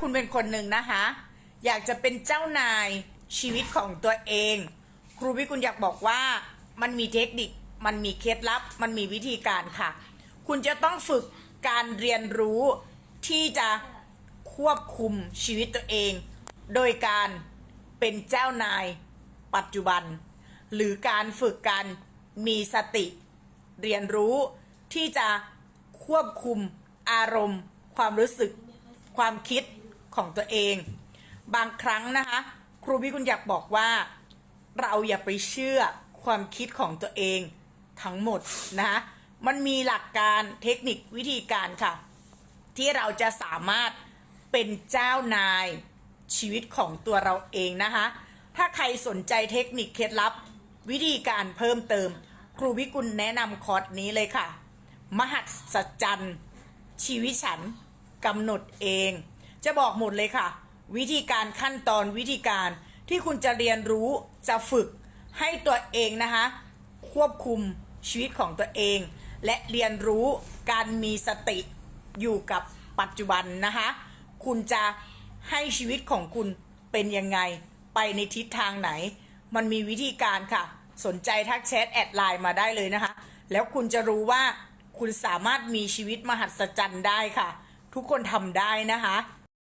คุณเป็นคนหนึ่งนะคะ อยากจะเป็นเจ้านายชีวิตของตัวเอง ครูพิกุลอยากบอกว่ามันมีเทคนิค มันมีเคล็ดลับ มันมีวิธีการค่ะ คุณจะต้องฝึกการเรียนรู้ที่จะควบคุมชีวิตตัวเอง โดยการเป็นเจ้านายปัจจุบัน หรือการฝึกการมีสติ เรียนรู้ที่จะควบคุมอารมณ์ ความรู้สึก ความคิด ของตัวเอง บางครั้งนะคะ ครูพี่คุณอยากบอกว่า เราอย่าไปเชื่อความคิดของตัวเองทั้งหมดนะคะมันมีหลักการเทคนิควิธีการค่ะ ที่เราจะสามารถเป็นเจ้านายชีวิตของตัวเราเองนะคะ ถ้าใครสนใจเทคนิคเคล็ดลับวิธีการเพิ่มเติม ครูวิกุลแนะนำคอร์สนี้เลยค่ะ มหัศจรรย์ชีวิตฉันกำหนดเอง จะบอกหมดเลยค่ะ วิธีการขั้นตอนวิธีการที่คุณจะเรียนรู้จะฝึกให้ตัวเองนะคะ ควบคุมชีวิตของตัวเอง และเรียนรู้การมีสติอยู่กับปัจจุบันนะคะ คุณจะให้ชีวิตของคุณเป็นยังไงไปในทิศทางไหน มันมีวิธีการค่ะ สนใจทักแชทแอดไลน์มาได้เลยนะคะ แล้วคุณจะรู้ว่าคุณสามารถมีชีวิตมหัศจรรย์ได้ค่ะ ทุกคนทำได้นะคะ